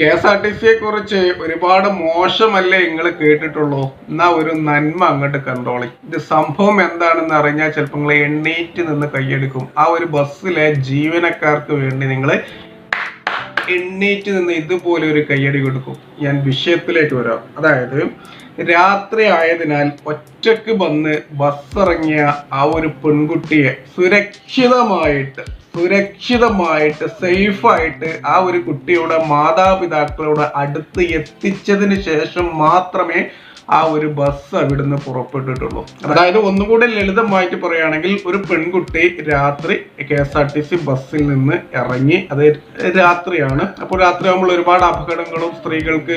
K S R T സിയെ കുറിച്ച് ഒരുപാട് മോശമല്ലേ നിങ്ങൾ കേട്ടിട്ടുള്ളൂ. എന്നാ ഒരു നന്മ അങ്ങോട്ട് കണ്ടോളി. ഇത് സംഭവം എന്താണെന്ന് അറിഞ്ഞാൽ ചിലപ്പോൾ നിങ്ങൾ എണ്ണീറ്റ് നിന്ന് കൈയെടുക്കും. ആ ഒരു ബസ്സിലെ ജീവനക്കാർക്ക് വേണ്ടി നിങ്ങൾ എണ്ണീറ്റ് നിന്ന് ഇതുപോലെ ഒരു കയ്യടി കൊടുക്കും. ഞാൻ വിഷയത്തിലേക്ക് വരാം. അതായത് രാത്രി ആയതിനാൽ ഒറ്റയ്ക്ക് വന്ന് ബസ്സിറങ്ങിയ ആ ഒരു പെൺകുട്ടിയെ സുരക്ഷിതമായിട്ട് സുരക്ഷിതമായിട്ട് സേഫായിട്ട് ആ ഒരു കുട്ടിയുടെ മാതാപിതാക്കളുടെ അടുത്ത് എത്തിച്ചതിന് ശേഷം മാത്രമേ ആ ഒരു ബസ് അവിടുന്ന് പുറപ്പെട്ടിട്ടുള്ളൂ. അതായത് ഒന്നുകൂടി ലളിതമായിട്ട് പറയുകയാണെങ്കിൽ ഒരു പെൺകുട്ടി രാത്രി K S R T C ബസ്സിൽ നിന്ന് ഇറങ്ങി അത് രാത്രിയാണ്. അപ്പോൾ രാത്രി ഒരുപാട് അപകടങ്ങളും സ്ത്രീകൾക്ക്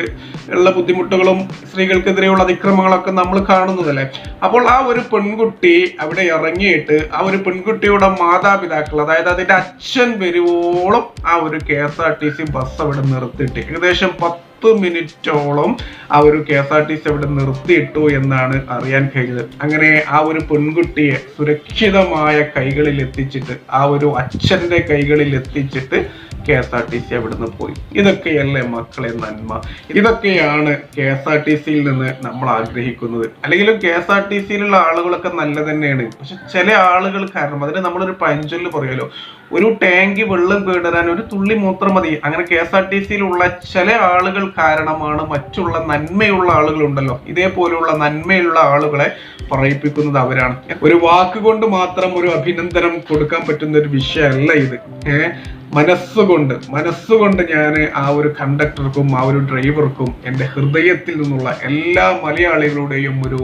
ഉള്ള ബുദ്ധിമുട്ടുകളും സ്ത്രീകൾക്കെതിരെയുള്ള അതിക്രമങ്ങളൊക്കെ നമ്മൾ കാണുന്നതല്ലേ? അപ്പോൾ ആ ഒരു പെൺകുട്ടി അവിടെ ഇറങ്ങിയിട്ട് ആ ഒരു പെൺകുട്ടിയുടെ മാതാപിതാക്കൾ അതായത് അതിന്റെ അച്ഛൻ വരുവോളം ആ ഒരു K S R T C bus അവിടെ നിർത്തിയിട്ട് ഏകദേശം പത്ത് മിനിറ്റോളം ആ ഒരു K S R T C അവിടെ നിർത്തിയിട്ടു എന്നാണ് അറിയാൻ കഴിഞ്ഞത്. അങ്ങനെ ആ ഒരു പെൺകുട്ടിയെ സുരക്ഷിതമായ കൈകളിൽ എത്തിച്ചിട്ട് ആ ഒരു അച്ഛന്റെ കൈകളിൽ എത്തിച്ചിട്ട് K S R T C അവിടുന്ന് പോയി? ഇതൊക്കെയല്ലേ മക്കളെ നന്മ? ഇതൊക്കെയാണ് കെ എസ് ആർ ടി സിയിൽ നിന്ന് നമ്മൾ ആഗ്രഹിക്കുന്നത്. അല്ലെങ്കിലും കെ എസ് ആർ ടി സിയിലുള്ള ആളുകളൊക്കെ നല്ല തന്നെയാണ്. പക്ഷെ ചില ആളുകൾ കാരണം അതിന് നമ്മളൊരു പഴഞ്ചൊല്ല് പറയുമല്ലോ ഒരു ടാങ്കി വെള്ളം കേടരാൻ ഒരു തുള്ളി മൂത്രം മതി. അങ്ങനെ കെ എസ് ആർ ടി സിയിലുള്ള ചില ആളുകൾ കാരണമാണ് മറ്റുള്ള നന്മയുള്ള ആളുകളുണ്ടല്ലോ. ഇതേപോലെയുള്ള നന്മയുള്ള ആളുകളെ പറയിപ്പിക്കുന്നത് അവരാണ്. ഒരു വാക്കുകൊണ്ട് മാത്രം ഒരു അഭിനന്ദനം കൊടുക്കാൻ പറ്റുന്ന ഒരു വിഷയമല്ല ഇത്. ഏഹ്? മനസ്സുകൊണ്ട് മനസ്സുകൊണ്ട് ഞാൻ ആ ഒരു കണ്ടക്ടർക്കും ആ ഒരു ഡ്രൈവർക്കും എന്റെ ഹൃദയത്തിൽ നിന്നുള്ള എല്ലാ മലയാളികളുടെയും ഒരു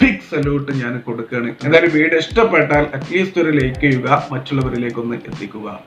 ബിഗ് സല്യൂട്ട് ഞാൻ കൊടുക്കുകയാണ്. എന്തായാലും വീഡിയോ ഇഷ്ടപ്പെട്ടാൽ അറ്റ്ലീസ്റ്റ് ഒരു ലൈക്ക് ചെയ്യുക മറ്റുള്ളവരിലേക്കൊന്ന് എത്തിക്കുക.